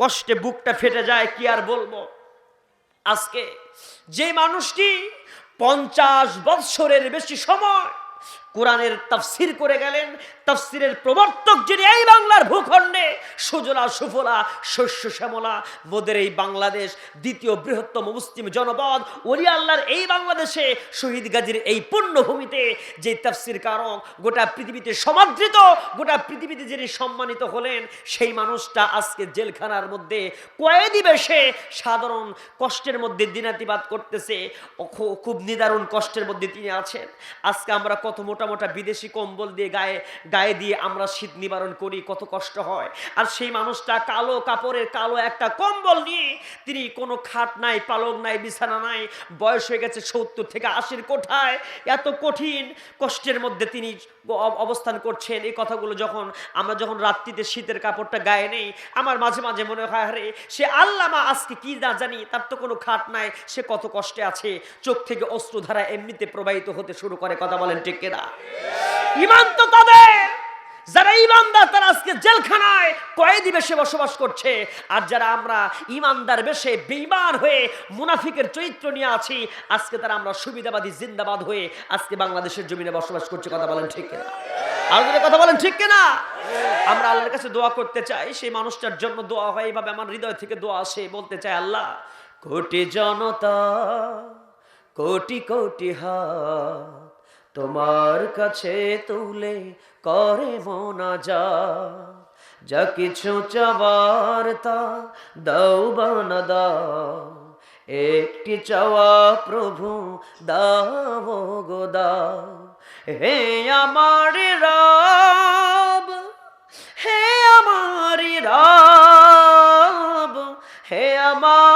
কষ্টে বুকটা ফেটে যায়, কি আর বলব? আজকে যে মানুষটি পঞ্চাশ বৎসরের বেশি সময় কোরআনের তাফসির করে গেলেন তাফসিরের প্রবর্তক যিনি এই বাংলার ভূখণ্ডে, সুজলা, সুফলা, শস্য শ্যামলা বোধের এই বাংলাদেশ, দ্বিতীয় বৃহত্তম মুসলিম জনপদ, ওলি এই বাংলাদেশে শহীদ গাজীর এই পুণ্যভূমিতে যে তাফসির কারণ, গোটা পৃথিবীতে সমাদৃত, গোটা পৃথিবীতে যিনি সম্মানিত হলেন, সেই মানুষটা আজকে জেলখানার মধ্যে কয়েদি বেশে সাধারণ কষ্টের মধ্যে দিনাতিবাদ করতেছে। খুব নিদারুণ কষ্টের মধ্যে তিনি আছেন। আজকে আমরা কত মোটা মোটা বিদেশি কম্বল দিয়ে গায়ে গায়ে দিয়ে আমরা শীত নিবারণ করি, কত কষ্ট হয়। আর সেই মানুষটা কালো কাপড়ের কালো একটা কম্বল নিয়ে তিনি কোনো খাট নাই পালক নাই, বিছানা নাই, বয়স হয়ে গেছে সত্তর থেকে আশির কোঠায়। এত কঠিন কষ্টের মধ্যে তিনি অবস্থান করছেন। এই কথাগুলো যখন, আমরা যখন রাত্রিতে শীতের কাপড়টা গায়ে নেই, আমার মাঝে মাঝে মনে হয়, আরে, সে আল্লামা আজকে কি না জানি, তার তো কোনো খাট নাই, সে কত কষ্টে আছে। চোখ থেকে অস্ত্রধারা এমনিতে প্রবাহিত হতে শুরু করে, কথা বলেন কিনা? ইমান তো তাদের যারা ইমানদার, তারা আজকে জেলখানায় কয়েদি বেশে বসবাস করছে। আর যারা আমরা ইমানদার বেশে বেইমান হয়ে মুনাফিকের চরিত্র নিয়ে আছি, আজকে তারা আমরা সুবিধাবাদী জিন্দাবাদ হয়ে আজকে বাংলাদেশের জমিনে বসবাস করছে। কথা বলেন ঠিক কিনা? আর কথা বলেন ঠিক কিনা? আমরা আল্লাহর কাছে দোয়া করতে চাই, সেই মানুষটার জন্য দোয়া হয়, এইভাবে আমার হৃদয় থেকে দোয়া আসে, বলতে চাই, আল্লাহ, কোটি জনতা, কোটি কোটি হাত তোমার কাছে তুলে করে মোনা যা। যা কিছু চাবার তা দাও বানা দাও। একটি চাওয়া প্রভু দাও গো দাও। হে আমার রাব, হে আমার রাব, হে আমার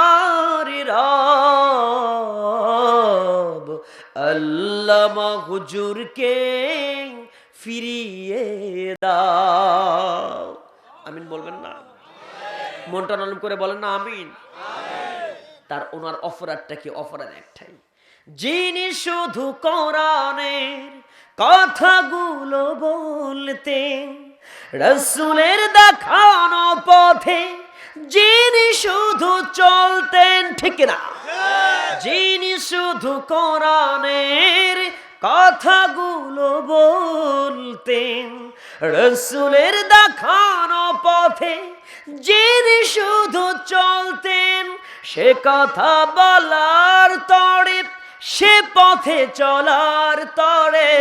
আল্লামা হুজুরকে ফিরিয়ে দাও। আমিন বলবেন না? মনটা নরম করে বলেন না, আমিন। তার ওনার অপরাধটা কি অপরাধ একটাই? যিনি শুধু কোরআনের কথাগুলো বলতেন, রসুলের দেখানো পথে যিনি শুধু চলতেন, ঠিক না যিনি শুধু কোরআনের কথাগুলো বলতেন, রসুলের দেখানো পথে যিনি শুধু চলতেন, সে কথা বলার তরে সে পথে চলার তরে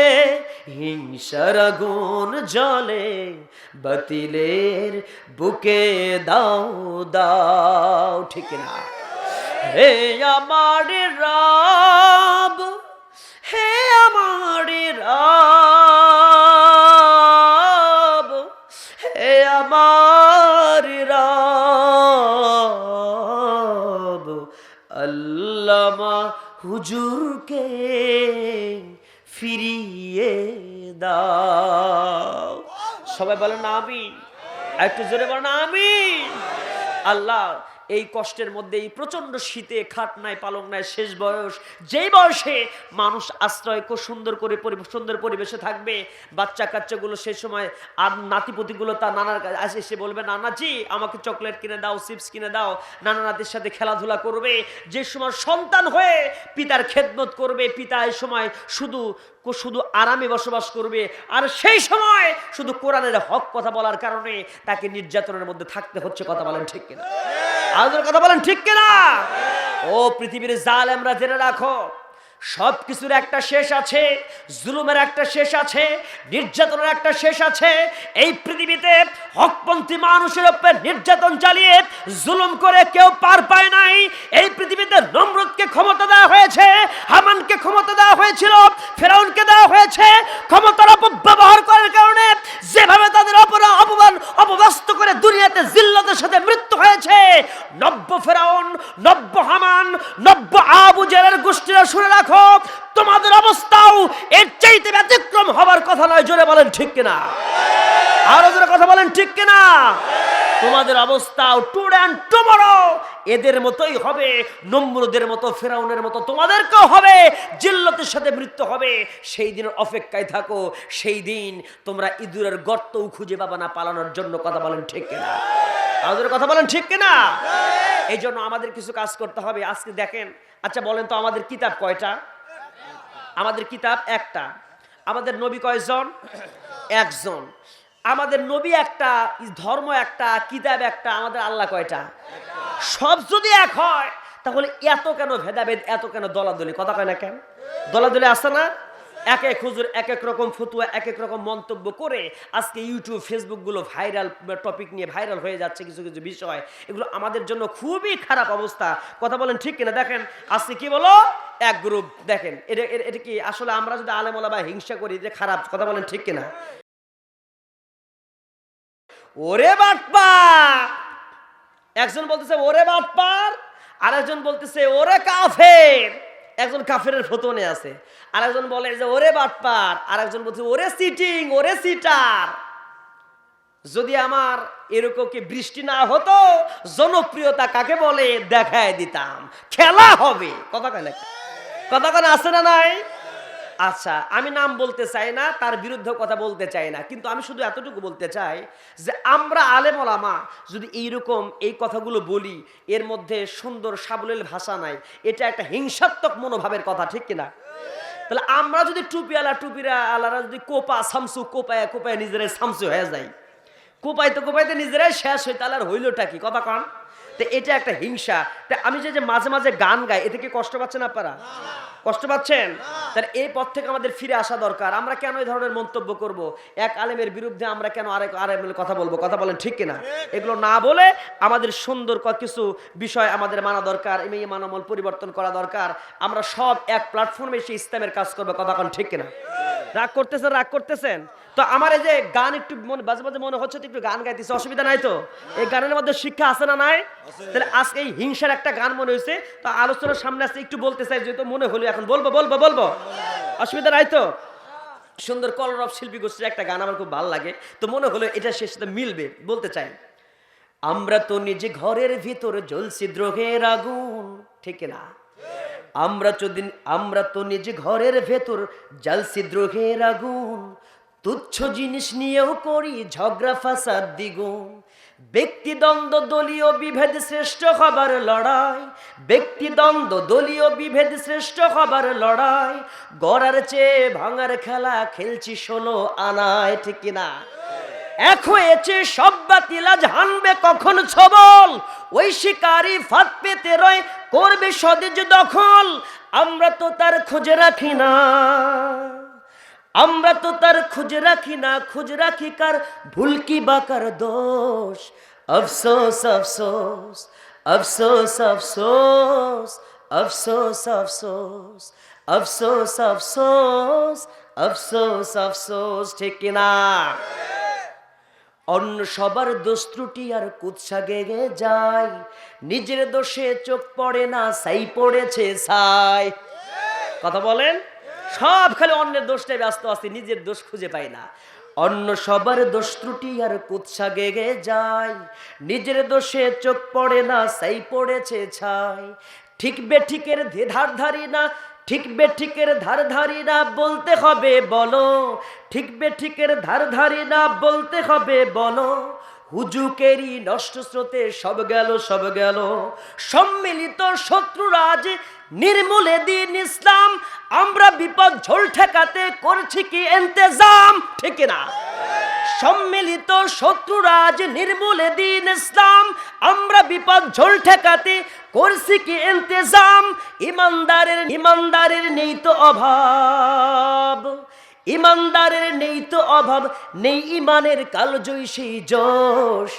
গুণ জলে বাতিলের বুকে দাও দাও, ঠিক না হে আমার রব হুজুরকে ফিরিয়ে দাও। সবাই বলেন আমি একটু জোরে বলেন আমি আল্লাহ এই কষ্টের মধ্যে, এই প্রচণ্ড শীতে খাট নাই পালং নাই শেষ বয়স, যেই বয়সে মানুষ আশ্রয় খুব সুন্দর করে সুন্দর পরিবেশে থাকবে, বাচ্চা কাচ্চাগুলো সেই সময় আর নাতিপতিগুলো তার নানার কাছে এসে বলবে নানাজি আমাকে চকলেট কিনে দাও, চিপস কিনে দাও। নানা নাতির সাথে খেলাধুলা করবে, যে সময় সন্তান হয়ে পিতার খেদমত করবে, পিতা এই সময় শুধু শুধু আরামে বসবাস করবে। আর সেই সময় শুধু কোরআনের হক কথা বলার কারণে তাকে নির্যাতনের মধ্যে থাকতে হচ্ছে, কথা বলেন ঠিক কিনা? আলোচনার কথা বলেন ঠিক কিনা? ও পৃথিবীর জাল আমরা জেনে রাখো সব কিছুর একটা শেষ আছে, জুলুমের একটা শেষ আছে, নির্যাতনের একটা শেষ আছে। এই পৃথিবীতে হকপন্থী মানুষের উপরে নির্যাতন চালিয়ে জুলুম করে কেউ পার পায় নাই। এই পৃথিবীতে নমরুদকে ক্ষমতা দেওয়া হয়েছে, হামানকে ক্ষমতা দেওয়া হয়েছিল ফেরাউনকে দেওয়া হয়েছে, ক্ষমতার অপব্যবহার করার কারণে যেভাবে তাদের অপরা অপমান অপব্যস্ত করে দুনিয়াতে জিল্লতের সাথে মৃত্যু হয়েছে, নব্য ফেরাউন, নব্য হামান, নব্য আবু জেলের গোষ্ঠীরা শুনে রাখো, তোমাদের অবস্থাও এর চাইতে ব্যতিক্রম হবার কথা নয়, জোরে বলেন ঠিক কিনা? আরও জোরে কথা বলেন ঠিক কিনা? তোমাদের অবস্থাও টুড অ্যান্ড এদের মতোই হবে, নম্রদের মতো, ফেরাউনের মতো, তোমাদেরকেও হবে, জিল্লতের সাথে মৃত্যু হবে। সেই দিনের অপেক্ষায় থাকো, সেই দিন তোমরা ইঁদুরের গর্তও খুঁজে পাবা না পালানোর জন্য, কথা বলেন ঠিক কিনা? আমাদের কথা বলেন ঠিক কিনা? এই জন্য আমাদের কিছু কাজ করতে হবে, আজকে দেখেন। আচ্ছা বলেন তো আমাদের কিতাব কয়টা? আমাদের কিতাব একটা। আমাদের নবী কয়জন? একজন। আমাদের নবী একটা ধর্ম একটা, কিতাব একটা, আমাদের আল্লাহ কয়টা? সব যদি এক হয়, তাহলে এত কেন ভেদাভেদ, এত কেন দলাদলি? কথা কয় না কেন? দলাদলি আসে না? এক এক হুজুর এক এক রকম ফতুয়া, এক এক রকম মন্তব্য করে আজকে ইউটিউব ফেসবুকগুলো ভাইরাল টপিক নিয়ে ভাইরাল হয়ে যাচ্ছে কিছু কিছু বিষয়। এগুলো আমাদের জন্য খুবই খারাপ অবস্থা। কথা বলেন ঠিক কিনা? দেখেন, আজকে কি বলো? এক গ্রুপ দেখেন, এটা, এটা- কি আসলে আমরা যদি আলেমলা বা হিংসা করি যে খারাপ? কথা বলেন ঠিক কিনা? ওরে বাটপা একজন বলতেছে, ওরে বাটপার আরেকজন বলতেছে, ওরে কাফের! একজন কাফের ফতনে আছে আরেকজন বলে যে ওরে বাটপার আরেকজন বলছে, ওরে সিটিং, ওরে সিটার! যদি আমার এরকম কি বৃষ্টি না হতো, জনপ্রিয়তা কাকে বলে? দেখায় দিতাম। খেলা হবে। কথা কেন কথা কেন আছে না নাই? আচ্ছা আমি নাম বলতে চাই না, তার বিরুদ্ধে কথা বলতে চাই না। কিন্তু আমি শুধু এতটুকু বলতে চাই যে আমরা আলেম ওলামা, যদি এইরকম এই কথাগুলো বলি, এর মধ্যে সুন্দর সাবলীল ভাষা নাই, এটা একটা হিংসাত্মক মনোভাবের কথা, ঠিক কিনা তাহলে আমরা যদি টুপিওয়ালা টুপিরা আলারা যদি কোপা সামসু, কোপায় কোপায় নিজেরাই সামসু হয়ে যায়। কোপাইতে কোপাইতে নিজেরাই শেষ হই তাহলে আর হইলটা কি? কথা কন। তো এটা একটা হিংসা। তা আমি যে যে মাঝে মাঝে গান গাই এতে কি কষ্ট পাচ্ছেন আপনারা? কষ্ট পাচ্ছেন? তাহলে এই পথ থেকে আমাদের ফিরে আসা দরকার। আমরা কেন এই ধরনের মন্তব্য করব? এক আলেমের বিরুদ্ধে আমরা কেন আরেক আলেমের কথা বলব? কথা বলেন ঠিক কিনা? এগুলো না বলে আমাদের সুন্দর কিছু বিষয় আমাদের মানা দরকার এই মানমল পরিবর্তন করা দরকার। আমরা সব এক প্ল্যাটফর্মে এসে ইসলামের কাজ করব। কথা কোন ঠিক কিনা? রাগ করতেছেন? রাগ করতেছেন? তো আমার এই যে গান একটু মনে মাঝে মাঝে মনে হচ্ছে একটু গান গাইতেছে অসুবিধা নাই তো? এই গানের মধ্যে শিক্ষা আছে না নাই? তাহলে আজকে এই হিংসার একটা গান মনে হয়েছে তো আলোচনার সামনে আসতে একটু বলতে চাই যেহেতু মনে হলো এখন। বলব বলব বলব। অসুবিধা নাই তো? সুন্দর কলরব শিল্পী গোষ্ঠীর একটা গান আমার খুব ভালো লাগে। তো মনে হলো এটা সে সাথে মিলবে বলতে চাই। আমরা তো নিজে ঘরের ভিতরে জ্বলছি দ্রোহের আগুন ঠিক না? আমরা যদি আমরা তো নিজে ঘরের ভেতর জ্বালছি দ্রোহের আগুন তুচ্ছ জিনিস নিয়েও করি ঝগড়া ফাসাদ দ্বিগুণ। ব্যক্তিদ্বন্দ্ব দলীয় বিভেদ শ্রেষ্ঠ হবার লড়াই। ব্যক্তিদ্বন্দ্ব দলীয় বিভেদ শ্রেষ্ঠ হবার লড়াই। গড়ার চেয়ে ভাঙার খেলা খেলছি ষোলো আনায়, ঠিক কিনা এক হয়েছে সব বাতিলাজ হানবে কখন ছবল? ওই শিকারি ফাঁদ পেতে রয় করবে সদেজ দখল। আমরা তো তার খুঁজে রাখি না। আমরা তো তার খুঁজে রাখি না খুঁজ রাখি কার ভুল কি বাকার দোষ আফসোস আফসোস আফসোস আফসোস আফসোস আফসোস আফসোস আফসোস আফসোস আফসোস ঠিক কিনা অন্য সবার দোষ ত্রুটি আর কুৎসা গেগে যায় নিজের দোষে চোখ পড়ে না সাই পড়েছে সাই কথা বলেন সব খালি অন্যের দোষটাই ব্যস্ত আছে, নিজের দোষ খুঁজে পায় না। অন্য সবার দোষ ত্রুটি আর কুৎসা গেগে যায়। নিজের দোষে চোখ পড়ে না, সাই পড়েছে ছাই। ঠিক বেঠিকের ধার ধারি না ঠিক বেঠিকের ধার ধারি না, বলতে হবে বলো। ঠিক বেঠিকের ধার ধারি না, বলতে হবে বলো। হুজুকেরই নষ্ট স্রোতে সব গেল সব গেল। সম্মিলিত শত্রুরাজ, নির্মূলে দিন ইসলাম আমরা বিপদ ঝোল ঠেকাতে করছি কি এন্তেজাম ঠিক না সম্মিলিত শত্রুরাজ নির্মূলে দিন ইসলাম, আমরা বিপদ ঝোল ঠেকাতে করছি কি ইন্তেজাম, ইমানদারের ইমানদারের নেই তো অভাব, ইমানদারের নেই তো অভাব, নেই ইমানের কালজয়ী সেই যশ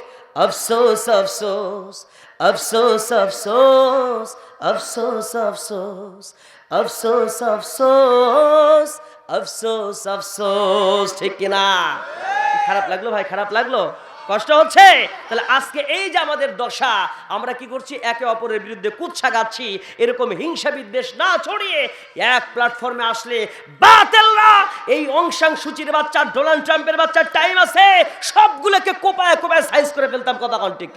আফসোস আফসোস আফসোস আফসোস আফসোস আফসোস আফসোস আফসোস আফসোস আফসোস, ঠিক কিনা খারাপ লাগল ভাই, খারাপ লাগল? কষ্ট হচ্ছে? তাহলে আজকে এই যে আমাদের দশা, আমরা কি করছি? একে অপরের বিরুদ্ধে কুচ্ছা গাচ্ছি, এরকম হিংসা বিদ্বেষ না ছড়িয়ে এক প্ল্যাটফর্মে আসলে বাতেল্লা এই অংশাং সূচির বাচ্চা, ডোনাল্ড ট্রাম্পের বাচ্চার টাইম আছে, সবগুলোকে কোপায় কোপায় সাইজ করে ফেলতাম, কথা কন্টিকে